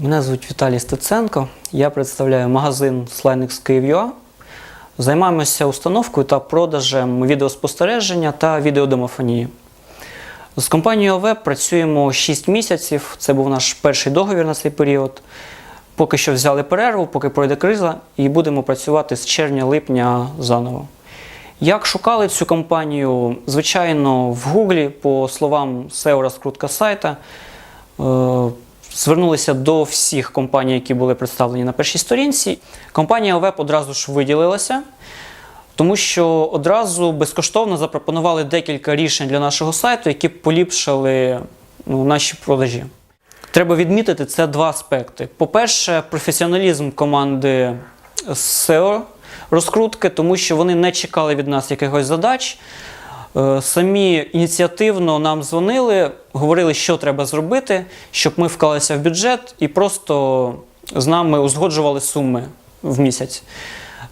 Мене звуть Віталій Стеценко. Я представляю магазин Slinex Київ.ua. Займаємося установкою та продажем відеоспостереження та відеодомофонії. З компанією ОВЕ працюємо 6 місяців. Це був наш перший договір на цей період. Поки що взяли перерву, поки пройде криза, і будемо працювати з червня-липня заново. Як шукали цю компанію? Звичайно, в Гуглі, по словам SEO розкрутка сайта, е, звернулися до всіх компаній, які були представлені на першій сторінці. Компанія ОВЕП одразу ж виділилася, тому що одразу безкоштовно запропонували декілька рішень для нашого сайту, які поліпшили ну, наші продажі. Треба відмітити це два аспекти. По-перше, професіоналізм команди SEO розкрутки, тому що вони не чекали від нас якихось задач. Е, Самі ініціативно нам дзвонили, говорили, що треба зробити, щоб ми вклалися в бюджет і просто з нами узгоджували суми в місяць.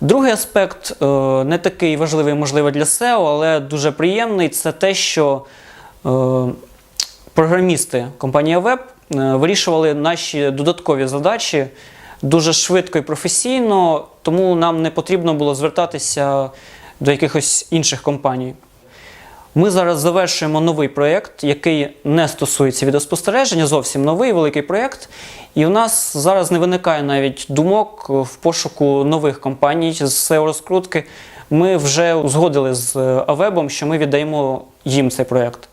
Другий аспект е, не такий важливий, можливо, для SEO, але дуже приємний це те, що е, програмісти компанії Web вирішували наші додаткові задачі дуже швидко і професійно, тому нам не потрібно було звертатися до якихось інших компаній. Ми зараз завершуємо новий проєкт, який не стосується відеоспостереження, зовсім новий великий проєкт. І в нас зараз не виникає навіть думок в пошуку нових компаній з SEO розкрутки. Ми вже узгодили з Авебом, що ми віддаємо їм цей проєкт.